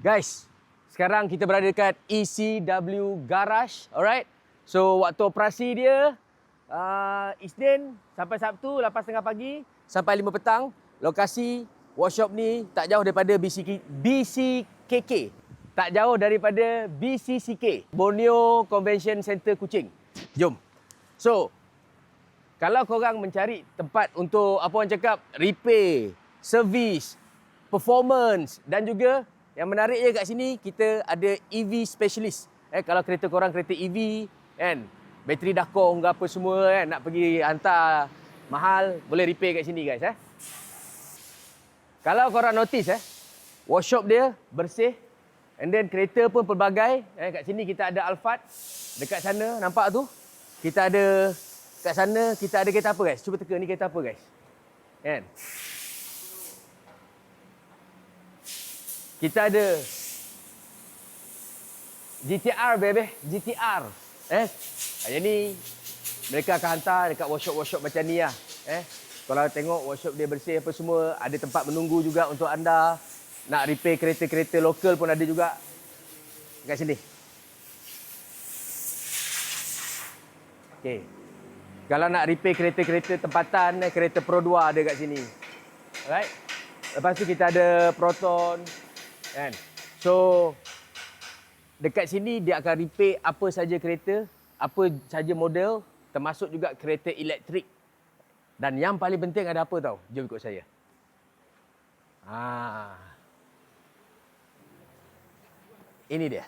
Guys, sekarang kita berada dekat ECW Garage, alright? So, waktu operasi dia uh, Isnin sampai Sabtu 8.30 pagi sampai 5 petang. Lokasi workshop ni tak jauh daripada BCK, BCKK. Tak jauh daripada BCCK, Borneo Convention Center Kuching. Jom. So, kalau korang mencari tempat untuk apa orang cakap repair, service, performance dan juga yang menariknya kat sini kita ada EV specialist. Eh kalau kereta korang kereta EV kan, bateri dah kong ke apa semua kan? Nak pergi hantar mahal boleh repair kat sini guys eh. Kalau korang notice eh workshop dia bersih and then kereta pun pelbagai. Eh kat sini kita ada Alphard dekat sana nampak tu? Kita ada kat sana kita ada kereta apa guys? Cuba teka ni kereta apa guys? Kan kita ada GTR baby. GTR eh? Jadi mereka akan hantar dekat workshop-workshop macam ni lah. Eh? Kalau tengok workshop dia bersih apa semua ada tempat menunggu juga untuk anda. Nak repair kereta-kereta lokal pun ada juga. Kat sini. Okey. Kalau nak repair kereta-kereta tempatan eh, kereta Pro 2 ada kat sini. Alright? Lepas tu kita ada Proton kan? So dekat sini dia akan repair apa saja kereta apa saja model termasuk juga kereta elektrik. Dan yang paling penting ada apa tau? Jom ikut saya. Ha. Ini dia.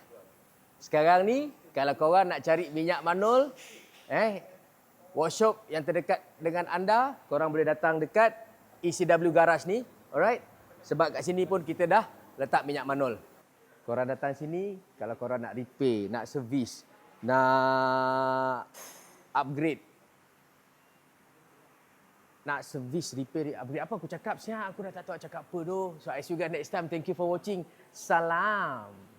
Sekarang ni kalau korang nak cari minyak manol eh workshop yang terdekat dengan anda korang boleh datang dekat ECW Garage ni. Alright? Sebab kat sini pun kita dah letak minyak manol korang datang sini kalau korang nak repair nak servis nak upgrade. Nak servis repair upgrade. Apa aku cakap? Siap aku dah tak tahu nak cakap apa tu. So I see you guys next time. Thank you for watching. Salam